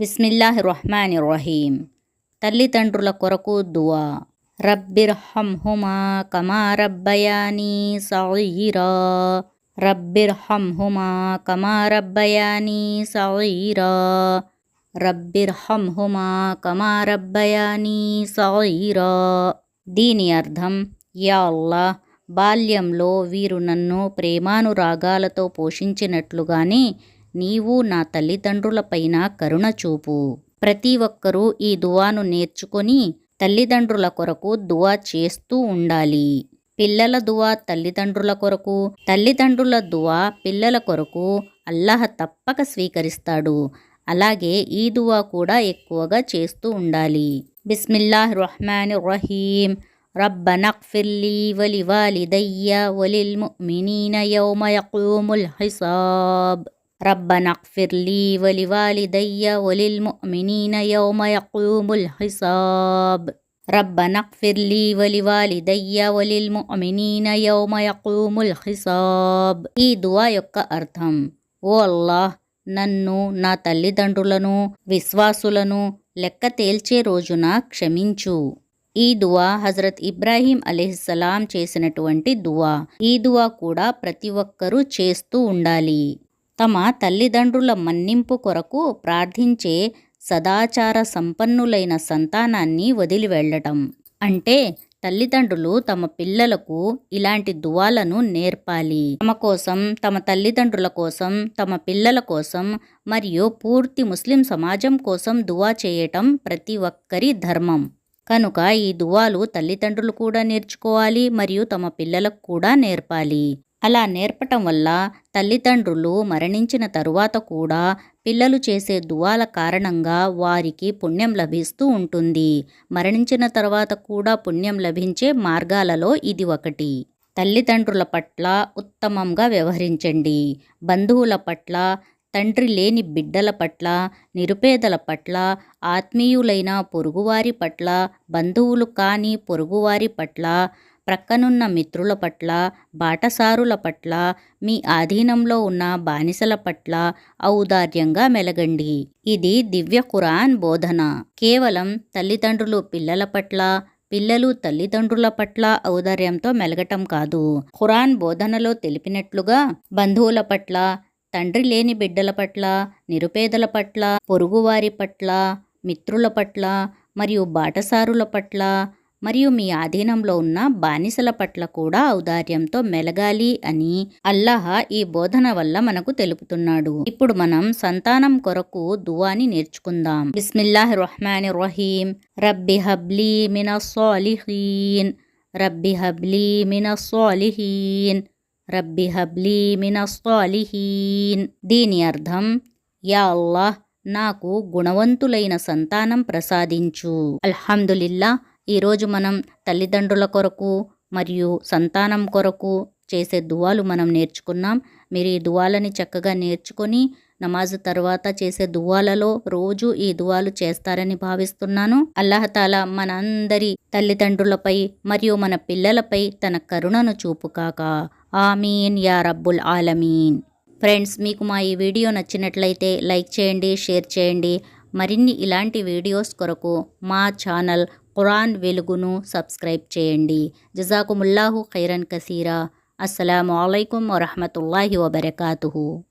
బిస్మిల్లాహ్ రహమాన్ రహీం తల్లిదండ్రుల కొరకు దువా. రబ్బిర్హంహుమా కమా రబ్బయానీ రబ్బిర్హం హుమా కమా రబ్బయానీ రబ్బిర్హం హుమా కమా రబ్బయానీ సగీరా. దీని అర్థం యా అల్లా బాల్యంలో వీరు నన్ను ప్రేమానురాగాలతో పోషించినట్లుగానే నీవు నా తల్లిదండ్రులపైన కరుణ చూపు. ప్రతి ఒక్కరూ ఈ దువాను నేర్చుకొని తల్లిదండ్రుల కొరకు దువా చేస్తూ ఉండాలి. పిల్లల దువా తల్లిదండ్రుల కొరకు తల్లిదండ్రుల దువా పిల్లల కొరకు అల్లాహ్ తప్పక స్వీకరిస్తాడు. అలాగే ఈ దువా కూడా ఎక్కువగా చేస్తూ ఉండాలి. బిస్మిల్లాహ్ రహమాన్ రహీం రబ్బనక్ఫిర్లీ వలి వాలిదయ్య వలిల్ ముమినీన యౌమ యqూముల్ హిసాబ్. ربنا اغفر لي ولوالدي وللمؤمنين يوم يقوم الحساب ربنا اغفر لي ولوالدي وللمؤمنين يوم يقوم الحساب ఈ దువా యొక్క అర్థం ఓ అల్లాహ్ నన్ను నా తల్లిదండ్రులను విశ్వాసులను లెక్క తేల్చే రోజున క్షమించు ఈ దువా హజరత్ ఇబ్రాహీం అలీహిస్సలాం చేసినటువంటి దువా ఈ దువా కూడా ప్రతి ఒక్కరూ చేస్తూ ఉండాలి తమ తల్లిదండ్రుల మన్నింపు కొరకు ప్రార్థించే సదాచార సంపన్నులైన సంతానాన్ని వదిలి వెళ్ళటం అంటే తల్లిదండ్రులు తమ పిల్లలకు ఇలాంటి దువాలను నేర్పాలి. తమ కోసం తమ తల్లిదండ్రుల కోసం తమ పిల్లల కోసం మరియు పూర్తి ముస్లిం సమాజం కోసం దువా చేయటం ప్రతి ఒక్కరి ధర్మం. కనుక ఈ దువాలు తల్లిదండ్రులు కూడా నేర్చుకోవాలి మరియు తమ పిల్లలకు కూడా నేర్పాలి. అలా నేర్పటం వల్ల తల్లిదండ్రులు మరణించిన తరువాత కూడా పిల్లలు చేసే దువాల కారణంగా వారికి పుణ్యం లభిస్తూ ఉంటుంది. మరణించిన తర్వాత కూడా పుణ్యం లభించే మార్గాలలో ఇది ఒకటి. తల్లిదండ్రుల పట్ల ఉత్తమంగా వ్యవహరించండి. బంధువుల పట్ల తండ్రి లేని బిడ్డల పట్ల నిరుపేదల పట్ల ఆత్మీయులైన పొరుగువారి పట్ల బంధువులు కాని పొరుగువారి పట్ల ప్రక్కనున్న మిత్రుల పట్ల బాటసారుల పట్ల మీ ఆధీనంలో ఉన్న బానిసల పట్ల ఔదార్యంగా మెలగండి. ఇది దివ్య ఖురాన్ బోధన. కేవలం తల్లిదండ్రులు పిల్లల పట్ల పిల్లలు తల్లిదండ్రుల పట్ల ఔదార్యంతో మెలగటం కాదు. ఖురాన్ బోధనలో తెలిపినట్లుగా బంధువుల పట్ల తండ్రి లేని బిడ్డల పట్ల నిరుపేదల పట్ల పొరుగువారి పట్ల మిత్రుల పట్ల మరియు బాటసారుల పట్ల మరియు మీ ఆధీనంలో ఉన్న బానిసల పట్ల కూడా ఔదార్యంతో మెలగాలి అని అల్లాహ ఈ బోధన వల్ల మనకు తెలుపుతున్నాడు. ఇప్పుడు మనం సంతానం కొరకు దువాని నేర్చుకుందాం. బిస్మిల్లాహ్ రహమాన్ రహీం. రబ్బి హబ్లీ మిన సాలిహీన్ రబ్బి హబ్లీ మిన సాలిహీన్ రబ్బి హబ్లీ మిన సాలిహీన్ దీని అర్థం యా అల్లాహ్ నాకు గుణవంతులైన సంతానం ప్రసాదించు. అల్హమ్దులిల్లా ఈరోజు మనం తల్లిదండ్రుల కొరకు మరియు సంతానం కొరకు చేసే దువాలు మనం నేర్చుకున్నాం. మీరు ఈ దువాలని చక్కగా నేర్చుకొని నమాజు తర్వాత చేసే దువాలలో రోజు ఈ దువాలు చేస్తారని భావిస్తున్నాను. అల్లహతాల మనందరి తల్లిదండ్రులపై మరియు మన పిల్లలపై తన కరుణను చూపుకాక ఆమీన్ యా రబ్బుల్ ఆలమీన్. ఫ్రెండ్స్ మీకు మా ఈ వీడియో నచ్చినట్లయితే లైక్ చేయండి షేర్ చేయండి. మరిన్ని ఇలాంటి వీడియోస్ కొరకు మా ఛానల్ ఖురాన్ వెలుగును సబ్స్క్రైబ్ చేయండి. జజాకుముల్లాహు ఖైరన్ కసీరా. అస్సలం అయికం వరహమతుల్లాహి వబర్కాతుహు.